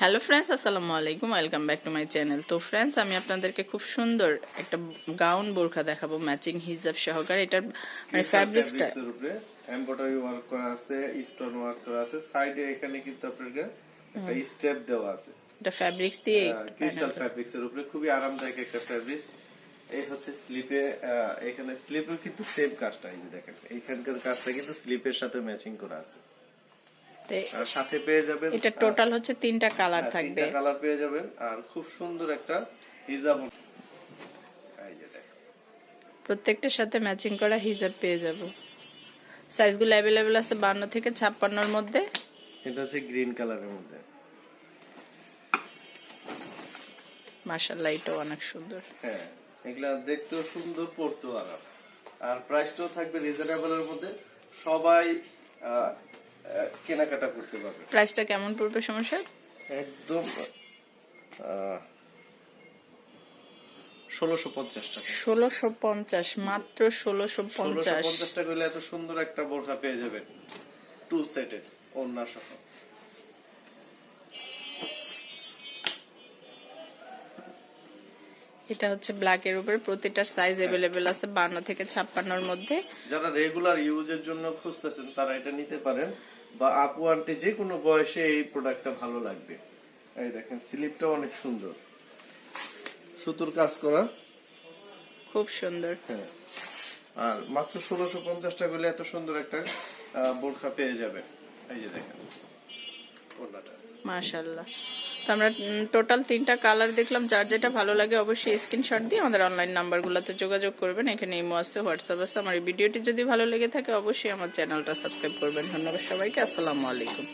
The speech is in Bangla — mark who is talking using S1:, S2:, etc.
S1: হ্যালো ফ্রেন্ডস আসসালামু আলাইকুম welcome back to my channel তো ফ্রেন্ডস আমি আপনাদেরকে খুব সুন্দর একটা গাউন বোরখা দেখাবো ম্যাচিং হিজাব সহকারে। এটার মানে ফ্যাব্রিক্সটা
S2: এমব্রয়ডারি ওয়ার্ক করা আছে স্টোন ওয়ার্ক করা আছে। সাইডে এখানে কিন্তু আপনাকে একটা স্টেপ দেওয়া আছে।
S1: এটা ফ্যাব্রিক্স দিয়ে
S2: ক্রিস্টাল ফ্যাব্রিক্স এর উপরে। খুবই আরামদায়ক একটা ফ্যাব্রিক্স এই হচ্ছে স্লিপে এখানে স্লিপের কিন্তু সেম কাজটা এই যে দেখেন। এইখানকার কাজটা কিন্তু স্লিপের সাথে ম্যাচিং করা আছে। আর সাথে পেয়ে যাবেন
S1: এটা টোটাল হচ্ছে তিনটা কালার থাকবে।
S2: তিনটা কালার পেয়ে যাবেন আর খুব সুন্দর একটা হিজাব
S1: প্রত্যেকটার সাথে ম্যাচিং করা হিজাব পেয়ে যাব। সাইজগুলো অ্যাভেলেবেল আছে বান্ন থেকে ছাপ্পান্নর মধ্যে।
S2: এটা হচ্ছে গ্রিন কালারের মধ্যে।
S1: মার্শাল্লাহ এটাও অনেক সুন্দর।
S2: হ্যাঁ এগুলা দেখতেও সুন্দর পড়তেও আরাম। আর প্রাইসটাও থাকবে রিজনেবল এর মধ্যে। সবাই কেনাকাটা করতে পারবে।
S1: প্রাইসটা কেমন পড়বে সমস্যা?
S2: একদম ষোলোশো পঞ্চাশ টাকা।
S1: ষোলোশো পঞ্চাশ মাত্র ষোলোশো পঞ্চাশ।
S2: পঞ্চাশ টাকা হলে এত সুন্দর একটা বোরখা পেয়ে যাবেন। টু সেটের ওড়না সহ।
S1: এটা হচ্ছে ব্ল্যাক এর উপরে প্রতিটার সাইজ অ্যাভেলেবেল আছে বান্ন থেকে ছাপ্পান্নর মধ্যে।
S2: যারা রেগুলার ইউজের জন্য খুঁজতেছেন তারা এটা নিতে পারেন। বা আপু আন্টি যে কোনো বয়সে এই প্রোডাক্টটা ভালো লাগবে। এই দেখেন স্লিপটা অনেক সুন্দর। সুতোর কাজ করা।
S1: খুব সুন্দর।
S2: হ্যাঁ। আর মাত্র ষোলোশো পঞ্চাশ টাকা হলে এত সুন্দর একটা বোরখা পেয়ে যাবে এই যে দেখেন ওড়নাটা।
S1: মাশাল্লাহ তো আমরা টোটাল তিনটা কালার দেখলাম। যার যেটা ভালো লাগে অবশ্যই স্ক্রিনশট দিয়ে আমাদের অনলাইন নাম্বারগুলোতে যোগাযোগ করবেন। এখানে ইমো আছে, হোয়াটসঅ্যাপ আছে। আমার এই ভিডিওটি যদি ভালো লেগে থাকে অবশ্যই আমার চ্যানেলটা সাবস্ক্রাইব করবেন। ধন্যবাদ সবাইকে। আসসালামু আলাইকুম।